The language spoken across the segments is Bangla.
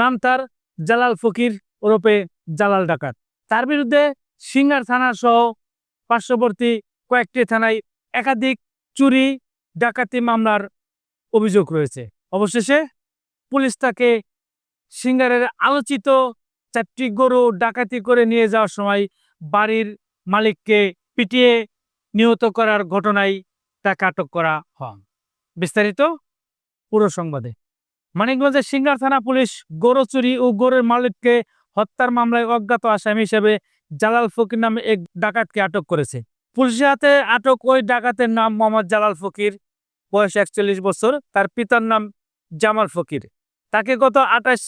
নাম তার জালাল ফকির ওরফে জালাল ডাকাত। তার বিরুদ্ধে সিঙ্গার থানা সহ পার্শ্ববর্তী কয়েকটি থানায় একাধিক চুরি, ডাকাতি মামলার অভিযোগ রয়েছে। অবশেষে পুলিশ তাকে সিঙ্গারের আলোচিত চারটি গরু ডাকাতি করে নিয়ে যাওয়ার সময় বাড়ির মালিককে পিটিয়ে নিহত করার ঘটনায় তাকে আটক করা হয়। বিস্তারিত পুরো সংবাদে। মানিকগঞ্জের সিঙ্গার থানা পুলিশ গরু চুরি ও গরুর মালিককে হত্যার মামলায় অজ্ঞাত আসামি হিসেবে জালাল ফকির নামে এক ডাকাতকে আটক করেছে। পুলিশের হাতে আটক ওই ডাকাতের নাম মোহাম্মদ জালাল ফকির, বয়স একচল্লিশ বছর, তার পিতার নাম জামাল ফকির। তাকে গত আঠাশ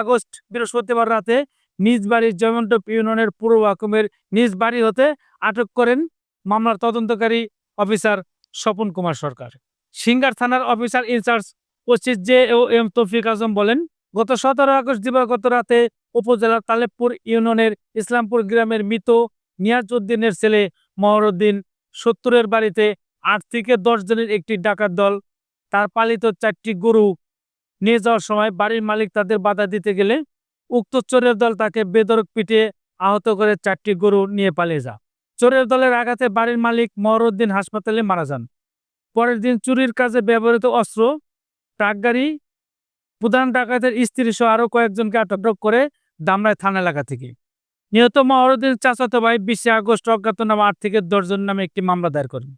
আগস্ট বৃহস্পতিবার রাতে নিজ বাড়ির জয়মন্টপ ইউনিয়নের পূর্ব হাকুমের নিজ বাড়ি হতে আটক করেন মামলার তদন্তকারী অফিসার স্বপন কুমার সরকার। সিঙ্গার থানার officer in charge oasis J O M Toufiq Azam বলেন, গত সতেরো আগস্ট দিবাগত রাতে উপজেলার তালেবপুর ইউনিয়নের ইসলামপুর গ্রামের মৃত নিয়াজ উদ্দিনের ছেলে মহরুদ্দিন সত্তরের বাড়িতে আট থেকে দশ জনের একটি ডাকাত দল, তার পালিত চারটি গরু নিয়ে যাওয়ার সময় বাড়ির মালিক তাদের বাধা দিতে গেলে উক্ত চোরের দল তাকে বেদরক পিটিয়ে আহত করে চারটি গরু নিয়ে পালিয়ে যা চোরের দলের আঘাতে বাড়ির মালিক মহরুদ্দিন হাসপাতালে মারা যান। পরের দিন চুরির কাজে ব্যবহৃত অস্ত্র ট্রাক গাড়ি, প্রধান ডাকাতের স্ত্রী সহ আরও কয়েকজনকে আটক করে দামরাই থানা এলাকা থেকে। নিহত মহরুদ্দিন চাচাতো ভাই বিশে আগস্ট অজ্ঞাতনামা আট থেকে দশজন নামে একটি মামলা দায়ের করেন।